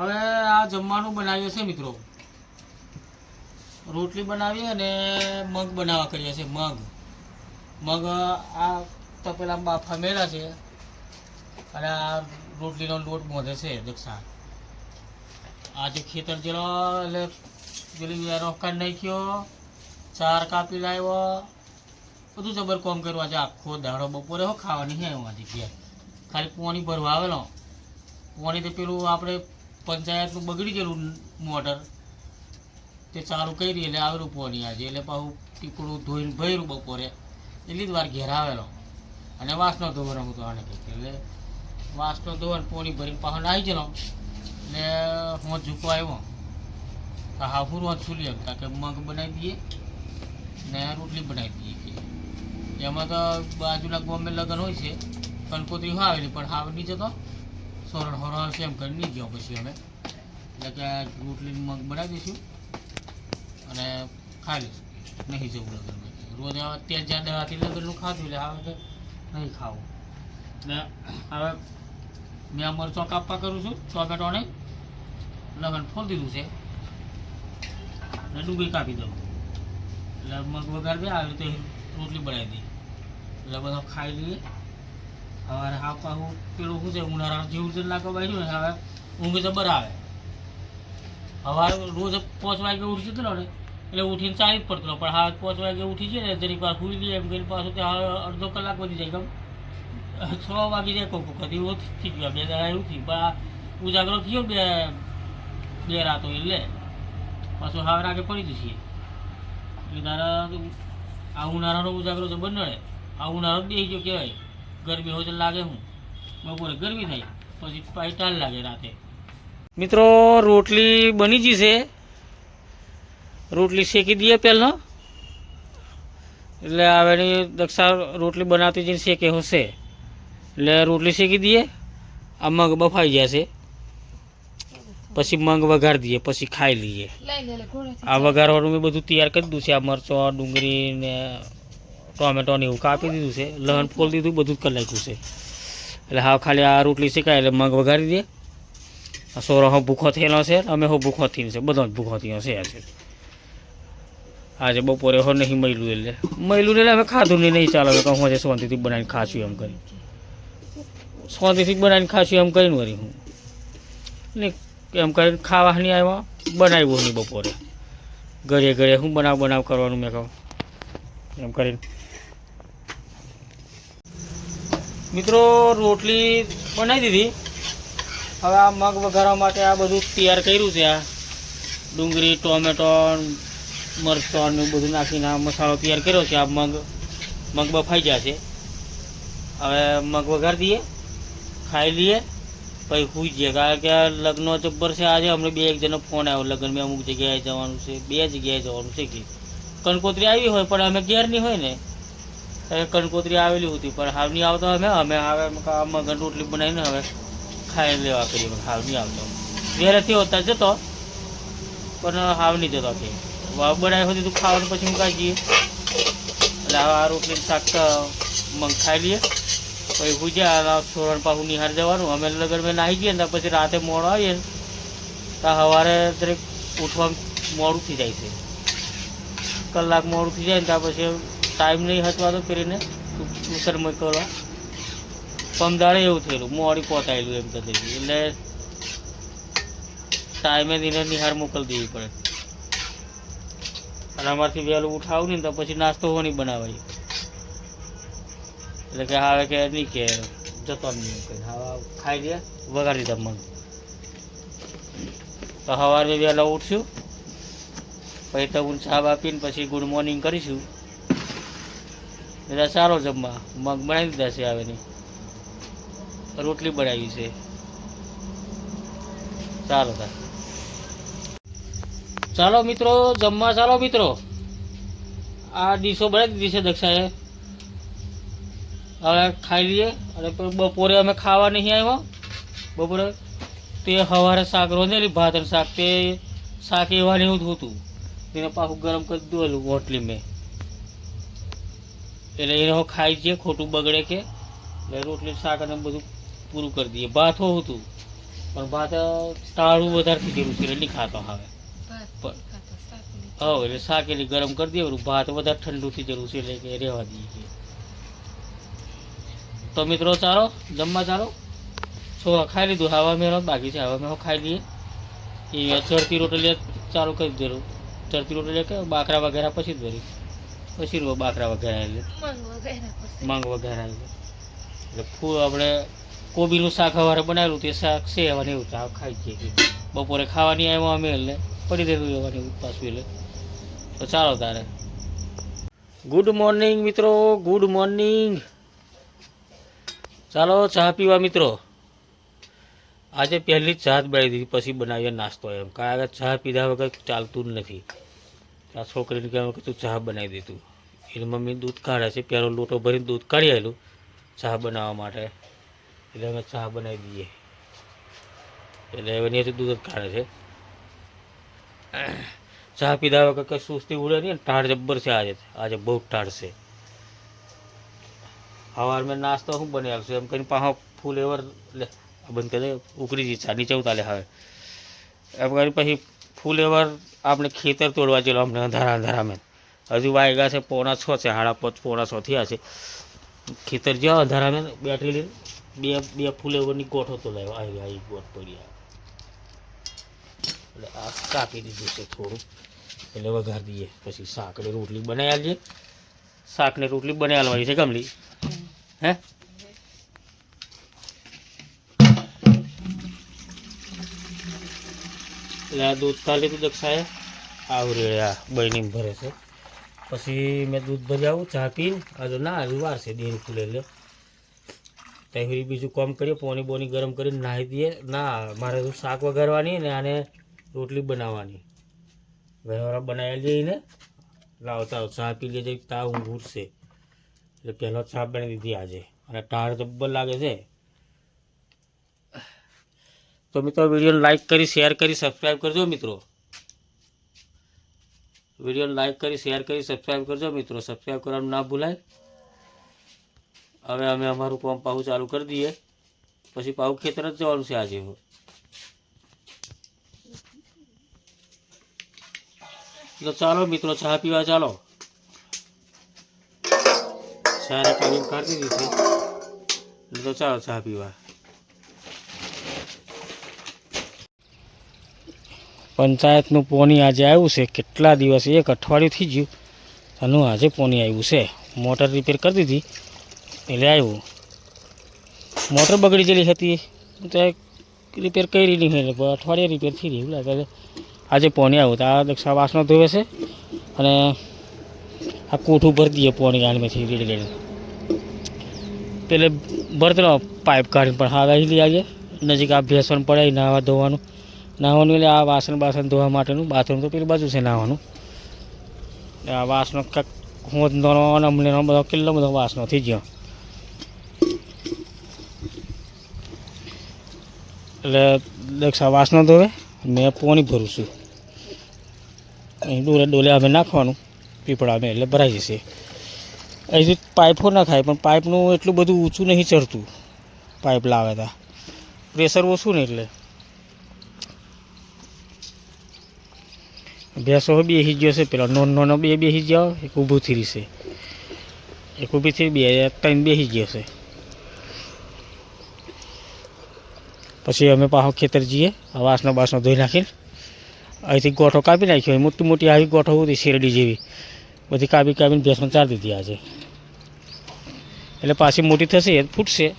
હવે આ જમવાનું બનાવ્યું છે મિત્રો. રોટલી બનાવી અને મગ બનાવવા કરીએ છે મગ. મગ આ તપેલા બાફા મેળા છે. અને આ રોટલીનો લોટ બાંધે છે દક્ષા. આજે ખેતર જેલો, એટલે પેલી રોકાણ નાખ્યો ચાર કાપી લાવ્યો. બધું જબર કોમ કર્યું. આજે આખો દાડો બપોરે હો ખાવાની હે આજે ઘેર. ખાલી પોણી ભરવા આવેલો. પોણી તો પેલું આપણે પંચાયતનું બગડી ગયેલું મોટર. તે ચાલુ કરી એટલે આવેલું પોણી આજે. એટલે પાછું ટીકડું ધોઈને ભર્યું બપોરે. એટલી જ વાર ઘેર આવેલો. અને વાસનો ધોવાનો હતો આને એટલે વાસનો ધોવાનું પોણી ભરીને પાછો આવી ગયેલો. એટલે હું ઝૂકો આવ્યો. તો હા, હું છૂલી એમ કે મગ બનાવી દઈએ ને રોટલી બનાવી દઈએ કે. એમાં તો બાજુના બોમ્બે લગ્ન હોય છે. કંકોત્રી હા આવેલી, પણ હાવ નીચે તો સોરણ હોરણ છે એમ કરી નહીં ગયો પછી અમે. એટલે કે રોટલી મગ બનાવી દઈશું અને ખાઈ લઈશું. નહીં જવું લગ્નમાં રોજ અત્યારે ત્યાં જ્યાં દવાથી લગ્નનું ખાધું એટલે હવે તો નહીં ખાવું. ને હવે મેં મરચો કાપવા કરું છું ટોમેટોને લગન ફોલ દીધું છે. ને ડુંગળી કાપી દઉં. એટલે મગ વઘાર બે આવી રીતે રોટલી બનાવી દઈએ. એટલે બધો ખાઈ લઈએ. હવે હા હું પેલું શું છે ઉનાળા જેવું છે લાગવા બાજુ ને, હવે ઊંઘ તો આવે. હવે રોજ પાંચ વાગે ઉઠી જતો ને એટલે ઉઠીને ચાલી જ પડતો પણ હવે પાંચ વાગે ઉઠી જાય ને જરીક વાર સુઈ ગઈ, એમ કરીને પાછું ત્યાં અડધો કલાક વધી જાય ગમ છ વાગી જાય કોક વખત. એવું થઈ ગયું. બે દાડા એવું થયું. પણ આ ઉજાગરો થયો બે બે રાતો એટલે. પાછું હાવ રાગે પડી જશે એ તારા આ ઉનાળાનો ઉજાગરો તો બંને આ ઉનાળો બે ગયો કહેવાય. ગરમી હોય તો લાગે હું? બપોરે ગરમી થાય પછી પાછી ટાલ લાગે રાતે. મિત્રો રોટલી બની ગઈ છે. રોટલી શેકી દઈએ પહેલાં. એટલે આવેની દક્ષા રોટલી બનાવતી જઈને શેકે હશે. એટલે રોટલી શેકી દઈએ. આ મગ બફાઈ જશે પછી મગ વઘાર દઈએ પછી ખાઈ લઈએ. આ વઘારવાનું મેં બધું તૈયાર કરી દીધું છે. આ મરચો ડુંગળી ને ટોમેટો ને એવું કાપી દીધું છે, લહણ ફોલ દીધું, બધું જ કરી નાખ્યું છે. એટલે હા ખાલી આ રોટલી શેકાય, એટલે મગ વઘારી દે. આ સોરો હું ભૂખો થયેલો છે, અમે હો ભૂખો થઈને છે, બધો જ ભૂખો થયો છે આજે આજે બપોરે હો નહીં મળ્યું એટલે. મયલું એટલે અમે ખાધું નહીં નહીં ચાલે હું આજે શાંતિથી બનાવીને ખાશું એમ કરી. શાંતિથી બનાવીને ખાશું એમ કરીને વળી હું. ને એમ કરીને ખાવા નહીં આવ્યા, બનાવ્યું નહીં બપોરે. ઘરે ઘરે હું બનાવ બનાવ કરવાનું મેં કહું. એમ કરીને મિત્રો, રોટલી બનાવી દીધી. હવે આ મગ વઘારવા માટે આ બધું તૈયાર કર્યું છે આ. ડુંગળી, ટોમેટો, મરચાં ને બધું નાખીને આ મસાલો તૈયાર કર્યો છે આ મગ. મગ બફાઈ જશે હવે મગ વઘારી દઈએ, ખાઈ લઈએ. પછી સુઈ જઈએ. કારણ કે લગ્ન જબ્બર છે આજે. અમને બે એક જણનો ફોન આવ્યો લગ્ન મેં અમુક જગ્યાએ જવાનું છે, બે જગ્યાએ જવાનું છે કે કનકોત્રી આવી હોય, પણ અમે ઘેર નહીં હોય ને. એ કંકોત્રી આવેલી હતી, પણ હાવ નહીં આવતો. અમે અમે હવે આમાં મગન રોટલી બનાવીને હવે ખાઈ લેવા પણ હાવ નહીં આવતો. ઘેરેથી હોતા જતો, પણ હાવ નહીં જતો કે વાવ બનાવી હતી તું ખાવાનું પછી હું જઈએ. એટલે હવે આ રોટલી શાક મગ ખાઈ લઈએ. પછી ભૂજ્યા છોરણ પાછું નિહાર જવાનું. અમે લગન મેં નાહી જઈએ ને પછી રાતે મોડો આવીએ તો સવારે દરેક ઉઠવા મોડું થઈ જાય છે. કલાક મોડું થઈ જાય ને ત્યાં પછી ટાઈમ નહીં હચવાતો કરીને ટ્યુશન કરવા. પમદાડે એવું થયેલું, મોડી પહોંચાયેલું એમ તો એટલે ટાઈમે દિને નિહાર મોકલી દેવી પડે. અને અમારથી વહેલું ઉઠાવું ને તો પછી નાસ્તો હોવાની બનાવાય. એટલે કે હવે કે નહીં કે, જતો નહીં કરીને હવે ખાઈ દે વગાડી દીધા મન. તો સવારે વહેલા ઉઠશું, પછી તો હું ચા આપીને પછી ગુડ મોર્નિંગ કરીશું. એટલે સારો જમવા. મગ બનાવી દીધા છે આવેની રોટલી બનાવી છે. ચાલો ચાલો મિત્રો, જમવા ચાલો મિત્રો. આ ડીશો બનાવી દીધી છે દક્ષાએ. હવે ખાઈ લઈએ. અને બપોરે અમે ખાવા નહીં આવ્યા. બપોરે તે સવારે શાક રોંધેલી ભાત અને શાક. તે શાક એવા ને એવું હતું. તેને પાછું ગરમ કરી દીધું હોટલી મેં એટલે એને હું ખાઈ જઈએ ખોટું બગડે કે એટલે રોટલી શાક અને બધું પૂરું કરી દઈએ. ભાત હતું. પણ ભાત તાળું વધારે થઈ ગયેલું છે એટલે નહીં ખાતો હવે. પણ- હા એટલે શાક એટલે ગરમ કરી દઈએ ભાત વધારે ઠંડુ થઈ ગયેલું છે એટલે કે રહેવા દઈએ તો મિત્રો ચાલો જમવા ચાલો. છો ખાઈ લીધું હવા મેળો બાકી છે હવા મેળો ખાઈ લઈએ. એ ચડતી રોટલી ચાલુ કરી દેલું ચડતી રોટલી કે બાકરા વગેરે પછી જ ભરી પછી રો બાકરા વગેરે એટલે માંગ વગેરે એટલે એટલે ફૂલ આપણે કોબીનું શાક હવારે બનાવેલું તે શાક છે અને એવું શાક ખાઈ જઈએ બપોરે ખાવાની આવ્યા અમે એટલે પડી રહેલું એવાની પાછું એટલે તો ચાલો તારે. ગુડ મોર્નિંગ મિત્રો ગુડ મોર્નિંગ ચાલો ચા પીવા મિત્રો. આજે પહેલી જ ચા જ બનાવી દીધી પછી બનાવીએ નાસ્તો એમ. કારણ કે ચા પીધા વગર ચાલતું જ નથી. આ છોકરીને કહેવાય કે તું ચા બનાવી દીધું એની મમ્મી દૂધ કાઢે છે પહેલો લોટો ભરીને દૂધ કાઢી આવેલું ચા બનાવવા માટે. એટલે અમે ચા બનાવી દઈએ. એટલે હવે નહીં દૂધ જ કાઢે છે. ચા પીધા વગર કંઈ સુસ્તી ઉડે નહીં ટાઢ જબ્બર છે આજે. આજે બહુ ટાઢ છે. સવારમાં નાસ્તો શું બની આવશે એમ કરીને પાછો ફૂલ એવર લે બંધ કરી દે, ઉકળી જઈ ચા, નીચે ઉતારે હવે. એમ કરી પછી ફૂલ એવર આપણે ખેતર તોડવા ચલો અમને અંધારા અંધારામાં હજુ વાગ્યા છે પોણા છ છે સાડા પાંચ પોણા છ થયા છે. ખેતર અંધારામાં બેઠી લઈને બે બે ફૂલ એવરની ગોઠો તો લાવ્યો. આવી આવી ગોઠ પડી. એટલે આ કાપી દીધું છે થોડું. એટલે વઘાર દઈએ. પછી શાકને રોટલી બનાવી આલજે. શાકને રોટલી બનાવી આલવાની છે ગમલી હે? એટલે આ દૂધ કાઢી લીધું દક્ષાએ આવું આ બહેની ભરે છે. પછી મેં દૂધ ભરી ચા પીને. હજુ ના હજુ છે, દેન ખુલે એટલે. ત્યાં બીજું કામ કરીએ પોની બોની ગરમ કરીને નાહી દઈએ. ના, મારે તો શાક વઘારવાની ને આને રોટલી બનાવવાની. ઘરવાળા બનાવી લઈને લાવતા ચા પી લેજે, તાવ ઊંઘ ઉઠશે. એટલે પહેલો ચા બનાવી દીધી આજે. અને ટાળ જબ્બર લાગે છે. તો મિત્રો વિડીયોને લાઈક કરી શેર કરી સબસ્ક્રાઈબ કરજો મિત્રો. વિડીયોને લાઈક કરી શેર કરી સબસ્ક્રાઈબ કરજો મિત્રો. સબસ્ક્રાઈબ કરવાનું ના ભૂલાય. હવે અમે અમારું કામ પાછું ચાલુ કરી દઈએ. પછી પાછું ખેતર જ જવાનું છે આજે. તો ચાલો મિત્રો, ચા પીવા ચાલો. સારા કાઢીને કાઢી દીધી છે. તો ચાલો ચા પીવા. પંચાયતનું પોની આજે આવ્યું છે. કેટલા દિવસ? એક અઠવાડિયું થઈ ગયું. એનું આજે પોની આવ્યું છે. મોટર રિપેર કરી દીધી. એટલે આવ્યું. મોટર બગડી ગયેલી હતી. તો રિપેર કરી નહીં એટલે અઠવાડિયે રિપેર થઈ રહી એવું આજે પોની આવ્યું. તો આ દક્ષા વાસણો ધોવે છે. અને આ કોઠું ભરી દઈએ પોની ગાડીમાંથી રેડી લઈને પેલે ભરતનો પાઇપ કાઢીને પણ હા લઈ આવીએ. નજીક આ ભેસવાનું પડે નાવા ધોવાનું. નાહવાનું એટલે આ વાસણ બાસણ ધોવા માટેનું બાથરૂમ તો પેલી બાજુ છે નાહવાનું. આ વાસણો કાંક હું અમને બધો કેટલો બધો વાસણો થઈ ગયો. એટલે દક્ષા વાસણો ધોવે મેં પોણી ભરું છું. અહીં ડોલે ડોલે અમે નાખવાનું, પીપળા અમે એટલે ભરાઈ જશે. અહીંથી પાઇપો ના ખાય પણ પાઇપનું એટલું બધું ઊંચું નહીં ચડતું. પાઇપ લાવે તા. પ્રેશર ઓછું ને એટલે. ભેંસો બેસી ગયો છે. પેલો નોન નોનો બે બેસી ગયો, એક ઊભું થઈ છે. એક ઊભી થઈ બે ત્રણ બેસી ગયો છે. પછી અમે પાછો ખેતર જઈએ વાસનો બાસનો ધોઈ નાખીને, અહીંથી ગોઠો કાપી નાખ્યો મોટી મોટી આવી ગોઠો હતી, શેરડી જેવી. બધી કાપી કાપીને ભેંસમાં ચાર દીધી આજે. એટલે પાછી મોટી થશે, એ ફૂટશે.